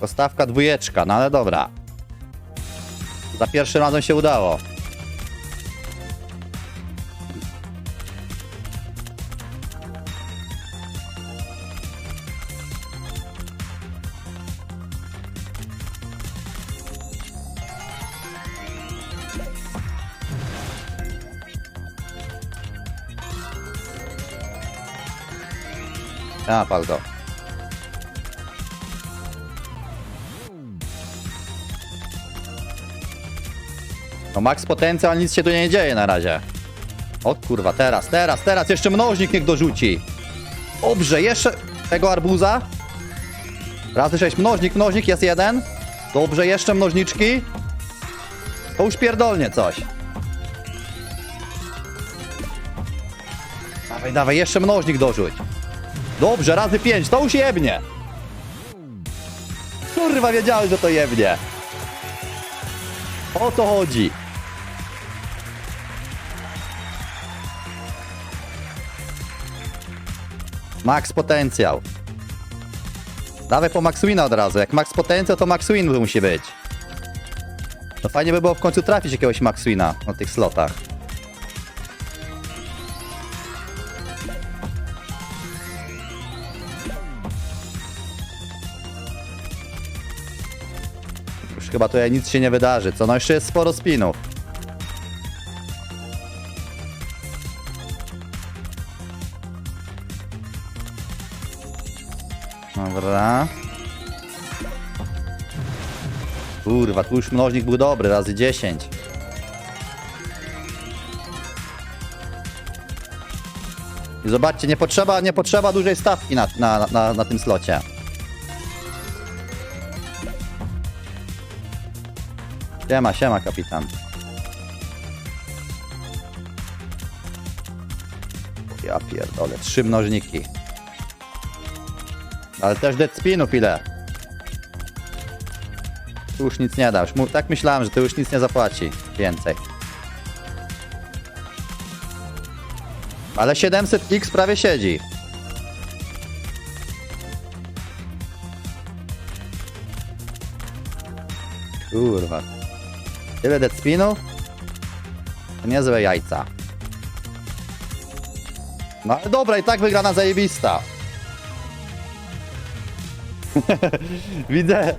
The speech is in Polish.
Postawka dwójeczka, no ale dobra. Za pierwszym razem się udało. A, pal go. No max potencjał, nic się tu nie dzieje na razie. O kurwa, teraz, teraz, teraz, jeszcze mnożnik niech dorzuci. Dobrze, jeszcze tego arbuza. Razy sześć, mnożnik, mnożnik, jest jeden. Dobrze, jeszcze mnożniczki. To już pierdolnie coś. Dawaj, dawaj, jeszcze mnożnik dorzuć. Dobrze, razy pięć, to już jebnie. Kurwa, wiedziałem, że to jebnie. O to chodzi. Max potencjał. Dawaj po Max Wina od razu. Jak Max potencjał, to Max Win musi być. No fajnie by było w końcu trafić jakiegoś Max Wina na tych slotach. Już chyba tutaj nic się nie wydarzy, co? No jeszcze jest sporo spinów. Dobra. Kurwa, tu już mnożnik był dobry, razy 10. I zobaczcie, nie potrzeba, nie potrzeba dużej stawki na, na, na, na tym slocie. Siema, siema, kapitan. Ja pierdolę, trzy mnożniki. Ale też dead spinów ile? Tu już nic nie da. Już mu, tak myślałem, że to już nic nie zapłaci. Więcej. Ale 700x prawie siedzi. Kurwa. Tyle dead spinów? To niezłe jajca. No ale dobra, i tak wygrana zajebista. Widzę,